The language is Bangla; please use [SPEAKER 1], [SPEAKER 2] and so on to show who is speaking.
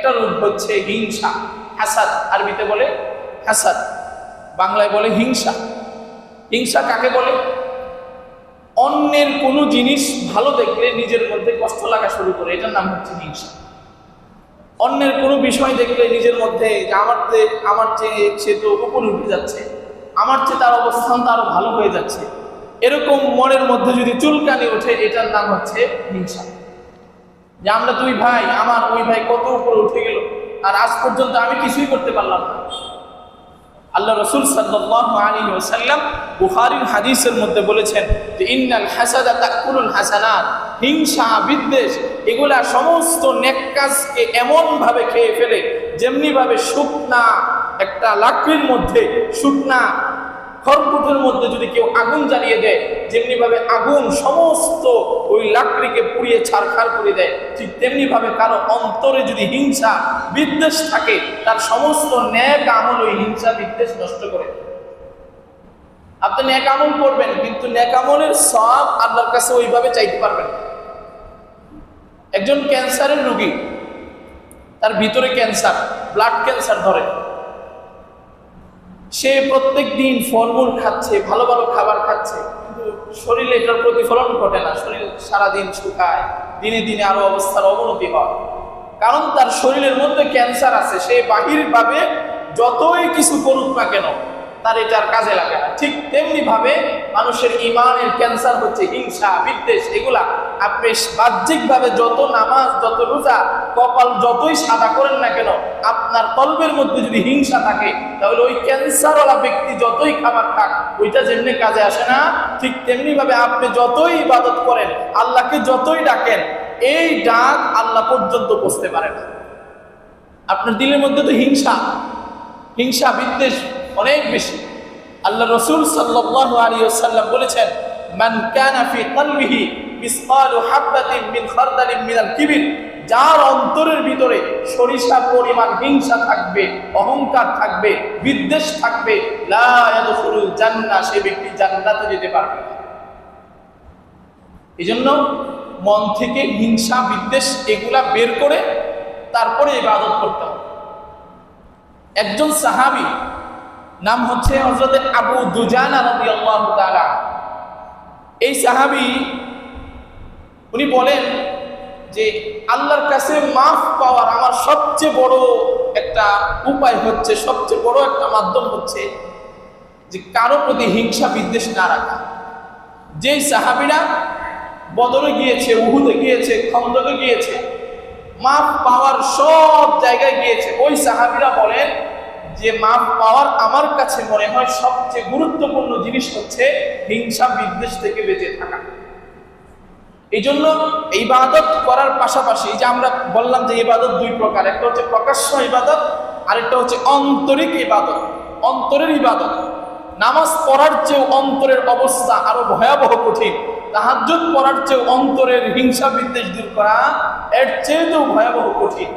[SPEAKER 1] একটা রূপ হচ্ছে হিংসা। হাসাদ, আরবিতে বলে হাসাদ, বাংলায় বলে হিংসা। হিংসা কাকে বলে? অন্যের কোনো জিনিস ভালো দেখলে নিজের মধ্যে কষ্ট লাগা শুরু করে, এটার নাম হচ্ছে হিংসা। অন্যের কোনো বিষয় দেখলে নিজের মধ্যে আমার আমার চেয়ে সে তো উপরে উঠে যাচ্ছে, আমার চেয়ে তার অবস্থান তো আরও ভালো হয়ে যাচ্ছে, এরকম মনের মধ্যে যদি চুলকানি ওঠে, এটার নাম হচ্ছে হিংসা। যে আমরা দুই ভাই, আমার ওই ভাই কত উপরে উঠে গেল। আর আজ পর্যন্ত আমি কিছুই করতে পারলাম না। আল্লাহ রসুল ওয়াসাল্লাম বুখারীর হাদিসের মধ্যে বলেছেন যে, ইন্নাল হাসাদা তাকুলুল হাসানাত হিংসা, বিদ্বেষ, এগুলা সমস্ত নেক কাজকে এমন ভাবে খেয়ে ফেলে যেমনি ভাবে শুকনা একটা লাকড়ির মধ্যে শুকনা খড়কুটোর মধ্যে যদি কেউ আগুন জ্বালিয়ে দেয় যেমনি ভাবে আগুন সমস্ত ওই লাকড়িকে পুড়িয়ে ছারখার করে দেয়, ঠিক তেমনি ভাবে কারও অন্তরে যদি হিংসা, বিদ্বেষ থাকে, তার সমস্ত ন্যাক আমল ওই হিংসা, বিদ্বেষ নষ্ট করে আপনি ন্যাক আমল করবেন, কিন্তু ন্যাক আমলের সব আল্লাহর কাছে ওইভাবে চাইতে পারবেন একজন ক্যান্সারের রোগী, তার ভিতরে ক্যান্সার, ব্লাড ক্যান্সার ধরে। সে প্রত্যেক দিন ফলমূল খাচ্ছে, ভালো ভালো খাবার খাচ্ছে, কিন্তু শরীরে এটার প্রতিফলন ঘটে না। শরীর সারাদিন শুকায়, দিনে দিনে আরও অবস্থার অবনতি হয়। কারণ তার শরীরের মধ্যে ক্যান্সার আছে, সে বাহিরভাবে যতই কিছু করুক না কেন তার এটার কাজে লাগে না। ঠিক তেমনি ভাবে মানুষের ইমানের ক্যান্সার হচ্ছে, হিংসা, বিদ্বেষ, এগুলা আপনি বাহ্যিকভাবে যত নামাজ, যত রোজা, কপাল যতই সাদা করেন না কেন, আপনার কল্পের মধ্যে যদি হিংসা থাকে, তাহলে ওই ক্যান্সারওয়ালা ব্যক্তি যতই খাবার খাক, ওইটা যেমনি কাজে আসে না, ঠিক তেমনি ভাবে আপনি যতই ইবাদত করেন, আল্লাহকে যতই ডাকেন, এই ডাক আল্লাহ পর্যন্ত বসতে পারে না। আপনার দিলের মধ্যে তো হিংসা হিংসা, বিদ্বেষ অনেক বেশি। আল্লাহ রসুল সাল্লাল্লাহু আলাইহি ওয়াসাল্লাম বলেছেন, মান কানা ফি কলবিহি মিসকালু হাববাতিন যার অন্তরের ভিতরে সরিষা পরিমাণ হিংসা থাকবে, অহংকার থাকবে, বিদ্বেষ থাকবে ইয়াদখুলুল সে ব্যক্তি জান্নাতে যেতে পারবে এই জন্য মন থেকে হিংসা, বিদ্বেষ এগুলা বের করে তারপরে ইবাদত করতে হবে। একজন সাহাবী নাম হচ্ছে হজরত আবু দুজানা রাদিয়াল্লাহু তাআলা। এই সাহাবী, উনি বলেন যে আল্লাহর কাছে মাফ পাওয়ার আমার সবচেয়ে বড় একটা উপায় হচ্ছে, সবচেয়ে বড় একটা মাধ্যম হচ্ছে যে কারও প্রতি হিংসা বিদ্বেষ না রাখা। যেই সাহাবীরা বদলে গিয়েছে, উহুদে গিয়েছে, খন্দকে গিয়েছে, মাফ পাওয়ার সব জায়গায় গিয়েছে, ওই সাহাবীরা বলেন যে মাফ পাওয়ার আমার কাছে মনে হয় সবচেয়ে গুরুত্বপূর্ণ জিনিস হচ্ছে হিংসা বিদ্বেষ থেকে বেঁচে থাকা। এই জন্য ইবাদত করার পাশাপাশি যে আমরা বললাম যে ইবাদত দুই প্রকার, একটা হচ্ছে প্রকাশ্য ইবাদত, আরেকটা হচ্ছে আন্তরিক ইবাদত। অন্তরের ইবাদত, নামাজ পড়ার চেয়েও অন্তরের অবস্থা আরও ভয়াবহ কঠিন। তাহাজ্জুদ পড়ার চেয়েও অন্তরের হিংসা বিদ্বেষ দূর করা এর চেয়েও ভয়াবহ কঠিন।